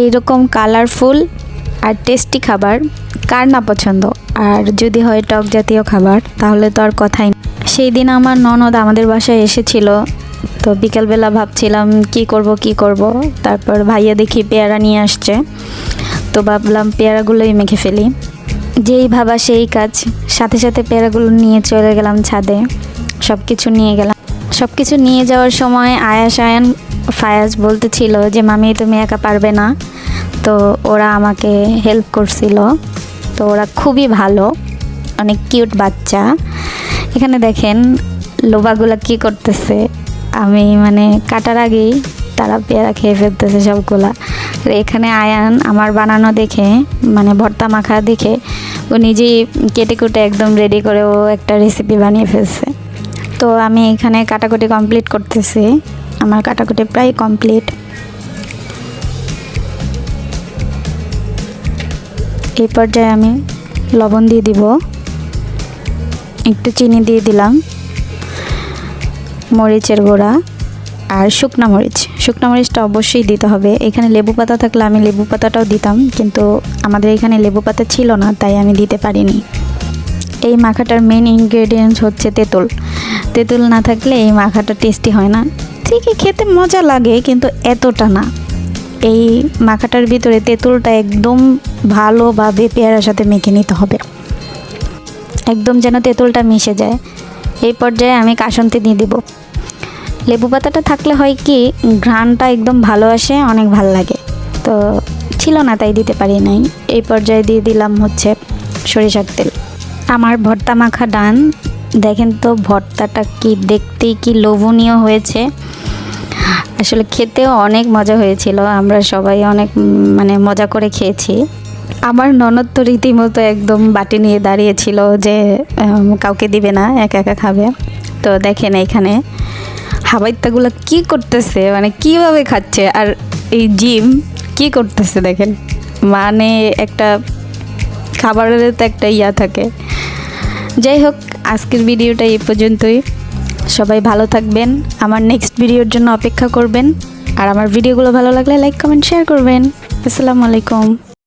এইরকম কালারফুল আর টেস্টি খাবার কার না পছন্দ? আর যদি হয় টক জাতীয় খাবার, তাহলে তো আর কথাই। সেই দিন আমার ননদ আমাদের বাসায় এসেছিল, তো বিকালবেলা ভাবছিলাম কি করব কি করব। তারপর ভাইয়া দেখি পেয়ারা নিয়ে আসছে, তো ভাবলাম পেয়ারাগুলোই মেখে ফেলি। যেই ভাবা সেই কাজ, সাথে সাথে পেয়ারাগুলো নিয়ে চলে গেলাম ছাদে সব কিছু নিয়ে গেলাম। সব কিছু নিয়ে যাওয়ার সময় আয়াস আয়ান, ফায়াজ বলতেছিল যে, মামি, তুমি একা পারবে না। তো ওরা আমাকে হেল্প করছিল। তো ওরা খুবই ভালো, অনেক কিউট বাচ্চা। এখানে দেখেন লোবাগুলা কি করতেছে। আমি মানে কাটার আগেই তারা পেয়ারা খেয়ে ফেলতেছে সবগুলা। এখানে আয়ান আমার বানানো দেখে মানে ভর্তা মাখা দেখে, ও নিজেই কেটে কুটে একদম রেডি করে ও একটা রেসিপি বানিয়ে ফেলছে। তো আমি এখানে কাটাকুটি কমপ্লিট করতেছি। আমার কাটাকুটি প্রায় কমপ্লিট এই পর্যায়ে আমি লবণ দিয়ে দিব। একটু চিনি দিয়ে দিলাম। মরিচের গুঁড়া আর শুকনা মরিচ। শুকনা মরিচটা অবশ্যই দিতে হবে। এখানে লেবু পাতা থাকলে আমি লেবু পাতাটাও দিতাম, কিন্তু আমাদের এখানে লেবু পাতা ছিল না, তাই আমি দিতে পারিনি। এই মাখাটার মেন ইনগ্রেডিয়েন্টস হচ্ছে তেঁতুল। তেঁতুল না থাকলে এই মাখাটা টেস্টি হয় না। ঠিকই খেতে মজা লাগে, কিন্তু এতটা না। এই মাখাটার ভিতরে তেঁতুলটা একদম ভালোভাবে পেয়ারার সাথে মেখে নিতে হবে। একদম যেন তেঁতুলটা মিশে যায়। এই পর্যায়ে আমি কাসন্তি দিয়ে দিব। লেবু পাতাটা থাকলে হয় কি, ঘ্রাণটা একদম ভালো আসে, অনেক ভালো লাগে। তো ছিল না, তাই দিতে পারি নাই। এই পর্যায়ে দিয়ে দিলাম হচ্ছে সরিষার তেল। আমার ভর্তা মাখা ডান দেখেন তো ভর্তাটা কি, দেখতেই কি লোভনীয় হয়েছে। আসলে খেতেও অনেক মজা হয়েছিল, আমরা সবাই অনেক মানে মজা করে খেয়েছি। আমার ননদ তো রীতিমতো একদম বাটি নিয়ে দাঁড়িয়েছিল যে কাউকে দিবে না, একা একা খাবে। তো দেখেন এখানে হাবাইত্তাগুলো কি করতেছে মানে কীভাবে খাচ্ছে, আর এই জিম কি করতেছে দেখেন। মানে একটা খাবারের তো একটা ইয়া থাকে। যাই হোক, আজকের ভিডিওটা এই পর্যন্তই। সবাই ভালো থাকবেন, আমার নেক্সট ভিডিওর জন্য অপেক্ষা করবেন, আর আমার ভিডিওগুলো ভালো লাগলে লাইক কমেন্ট শেয়ার করবেন। আসসালামু আলাইকুম।